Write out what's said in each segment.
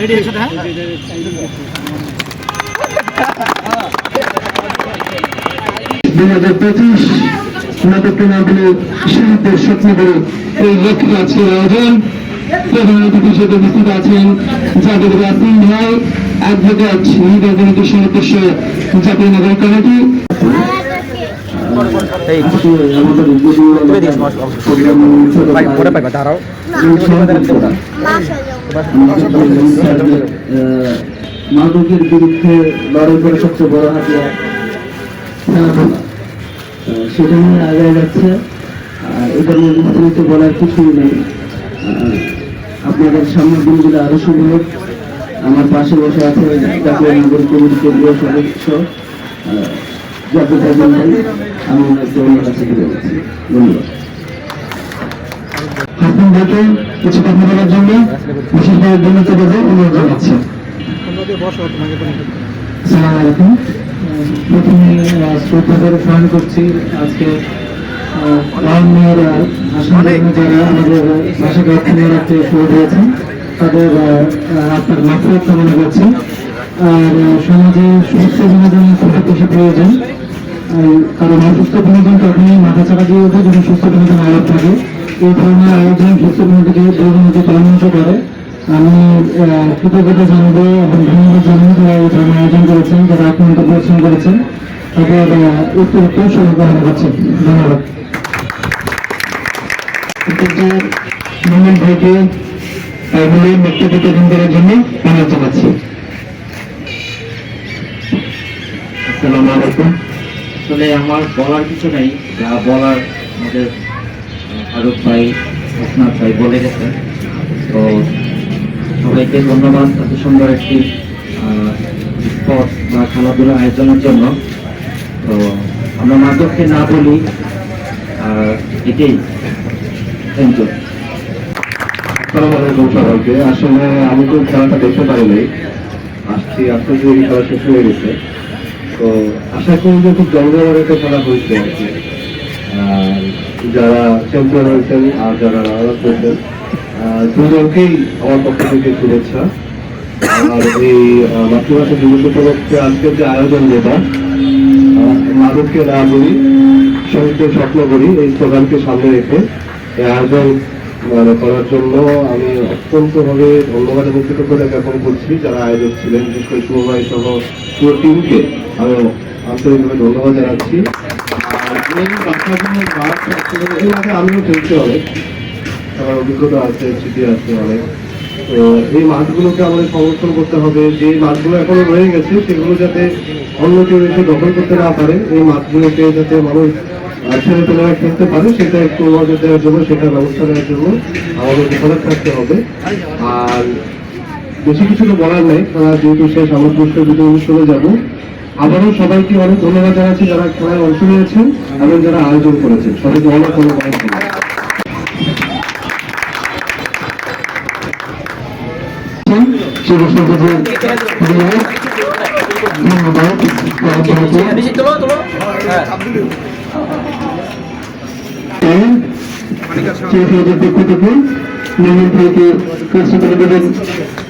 Ready একসাথে হ্যাঁ দুই হাজার পঁচিশ না বলে সাহিত্যের স্বপ্ন করে এই লক্ষ্যে আজকের আয়োজন। প্রধান অতিথি হিসেবে উপস্থিত আছেন জাভেদ রাসিম ভাই, অ্যাডভোকেট নির্বাচনী সদস্য জাতীয় নাগরিক কমিটি। মাদকের বিরুদ্ধে লড়াই করে সবচেয়ে বড় হাতিয়ার সেটা নিয়ে আগে যাচ্ছে। এটা নিয়ে বিস্তারিত বলার কিছুই নেই। আপনাদের সামনের দিনগুলো আরও শুরু হোক। আমার পাশে বসে আছে জাতীয় নাগরিক কমিটির কেন্দ্রীয় সদস্য আমি ওনাকে যাচ্ছি ধন্যবাদ হাসান ভাইকে কিছু কথা জন্য বিশেষভাবে বিনীত ভাবে অনুরোধ জানাচ্ছি আসসালামু আলাইকুম প্রথমে শ্রদ্ধা করে স্মরণ করছি আজকে মেয়েরা আসন যারা আমাদের ভাষাকে অক্ষুণ্ণ রাখতে তাদের আপনার মাফিয়াত কামনা করছি আর সমাজে সুস্থ বিনোদন খুব বেশি প্রয়োজন। কারণ অসুস্থ বিনোদন তখনই মাথা চাপা দিয়ে ওঠে যখন সুস্থ বিনোদন আলাপ থাকে। এই ধরনের আয়োজন সুস্থ বিনোদনকে দুর্নীতি পরামর্শ করে। আমি কৃতজ্ঞতা জানাব এবং ধন্যবাদ জানাব যারা এই ধরনের আয়োজন করেছেন, যারা অত্যন্ত পরিশ্রম করেছেন। তাদের উত্তর উত্তর শুভকামনা করছি। ধন্যবাদ। উত্তরটার মোহাম্মদ বক্তব্য প্রদান করার জন্য অনুরোধ জানাচ্ছি। আসসালামু আলাইকুম আসলে আমার বলার কিছু নেই যা বলার আমাদের ফারুক ভাই ভাই বলে গেছেন তো সবাইকে ধন্যবাদ এত সুন্দর একটি স্পট বা খেলাধুলা আয়োজনের জন্য। তো আমরা মাদককে না বলি আর এটাই। থ্যাংক ইউ আসসালামু আলাইকুম সবাইকে। আসলে আমি তো খেলাটা দেখতে পারিনি। আসছি আজকে খেলা শেষ হয়ে গেছে। তো আশা করি যে খুব জমজমার একটা খেলা হয়েছে আর কি। যারা চ্যাম্পিয়ন হয়েছেন আর যারা রানার্স হয়েছেন দুজনকেই আমার পক্ষ থেকে শুভেচ্ছা। আর এই মাতৃভাষা দিবস উপলক্ষে আজকের যে আয়োজন যেটা মাদককে না বলি শহীদদের স্বপ্ন করি এই স্লোগানকে সামনে রেখে এই আয়োজন মানে করার জন্য আমি অত্যন্তভাবে ধন্যবাদ এবং কৃতজ্ঞতা জ্ঞাপন করছি যারা আয়োজক ছিলেন, বিশেষ করে শুভভাই সহ পুরো টিমকে আমি আন্তরিকভাবে ধন্যবাদ জানাচ্ছি। আর আমিও খেলছি অনেক আমার অভিজ্ঞতা আছে, স্মৃতি আছে অনেক। তো এই মাঠগুলোকে আমাদের সংরক্ষণ করতে হবে। যে মাঠগুলো এখনও রয়ে গেছে, সেগুলো যাতে অন্য কেউ এসে দখল করতে না পারে, এই মাঠগুলোকে যাতে মানুষ ছেলে পেলেরা খেলতে পারে, সেটা একটু নজর দেওয়ার জন্য সেটা ব্যবস্থা নেওয়ার জন্য আমাদের সজাগ থাকতে হবে। আর বেশি কিছু তো বলার নেই খেলা যেহেতু শেষ আমার পুরস্কার বিতরণ চলে যাব। আবারও সবাইকে অনেক ধন্যবাদ জানাচ্ছি যারা খেলায় অংশ নিয়েছেন এবং যারা আয়োজন করেছেন। সবাইকে অনেক ধন্যবাদ। শুভ সন্ধ্যা ধন্যবাদ পক্ষ থেকে করে দেবেন।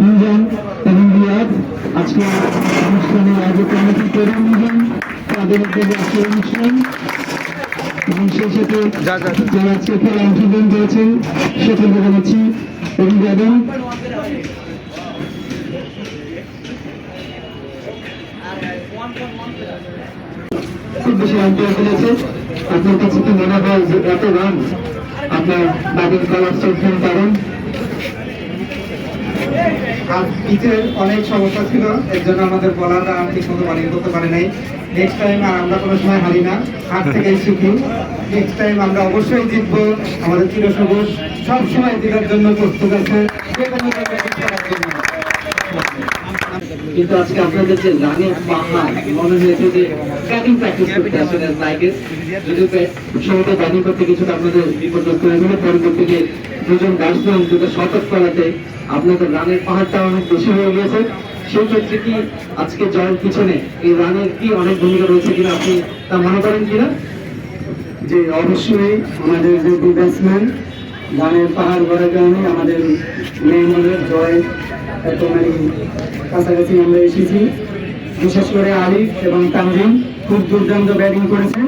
মিজান এবং রিয়াদ আজকে অনুষ্ঠানের আয়োজক কমিটি তরুণ মিজান তাদের আজকে অনুষ্ঠান। এবং সেই সাথে যারা আজকে খেলা অংশগ্রহণ করেছেন সকলকে জানাচ্ছি অভিবাদন খুব বেশি আন্তরিক করেছে আপনার কাছে কি মনে হয় যে এত রান আপনার বাড়ির কলার চলছেন কারণ? আর পিচের অনেক সমস্যা ছিল, এর জন্য আমাদের বলাররা আর ঠিক মতো বানিয়ে করতে পারে নাই। নেক্সট টাইম আর আমরা কোনো সময় হারি না। হার থেকে শিখি নেক্সট টাইম আমরা অবশ্যই জিতবো। আমাদের চিরসবুজ সবসময় জেতার জন্য প্রস্তুত আছে। যে কোনো কিন্তু আজকে আপনাদের যে রানের পাহাড়, মনে হয়েছে যে ব্যাটিং প্র্যাকটিস করতে আসলে লাইকে যদিও সময় ব্যাটিং করতে কিছুটা আপনাদের বিপর্যস্ত হয়ে গেল পরবর্তীতে দুজন ব্যাটসম্যান দুটো শতক করাতে আপনাদের রানের পাহাড়টা অনেক বেশি হয়ে গিয়েছে। সেই ক্ষেত্রে কি আজকে জয়ের পিছনে এই রানের কি অনেক ভূমিকা রয়েছে কিনা আপনি তা মনে করেন কিনা? যে অবশ্যই আমাদের যে ব্যাটসম্যান ধানের পাহাড় গড়ার কারণে আমাদের মেহমানের জয় এত মানে কাছাকাছি আমরা এসেছি। বিশেষ করে আলিফ এবং তানজিম খুব দুর্দান্ত ব্যাটিং করেছেন।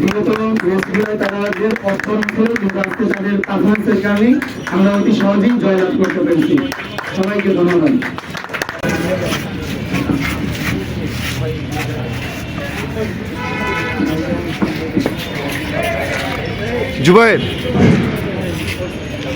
বিগত ম্যাচগুলোয় তারা যে অর্থন ছিল কিন্তু তাদের পারফরমেন্সের কারণে আমরা অতি সহজেই জয়লাভ করতে পেরেছি। সবাইকে ধন্যবাদ। জুবাইর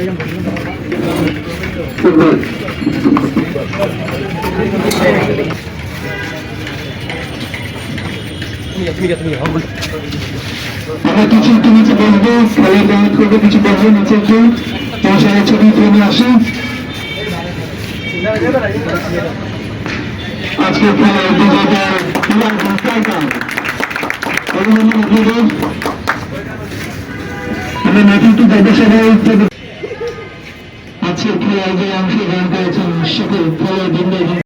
আমরা কিছু একটু নিচে বসবো খেলার ব্যায়াম করব কিছু বসবো নিচে একটু মশারের ছবি ফ্রেমে আসে আজকে আজকের খেলায় যে অংশগ্রহণ করেছেন সকল খেলোয়াড় বৃন্দ এবং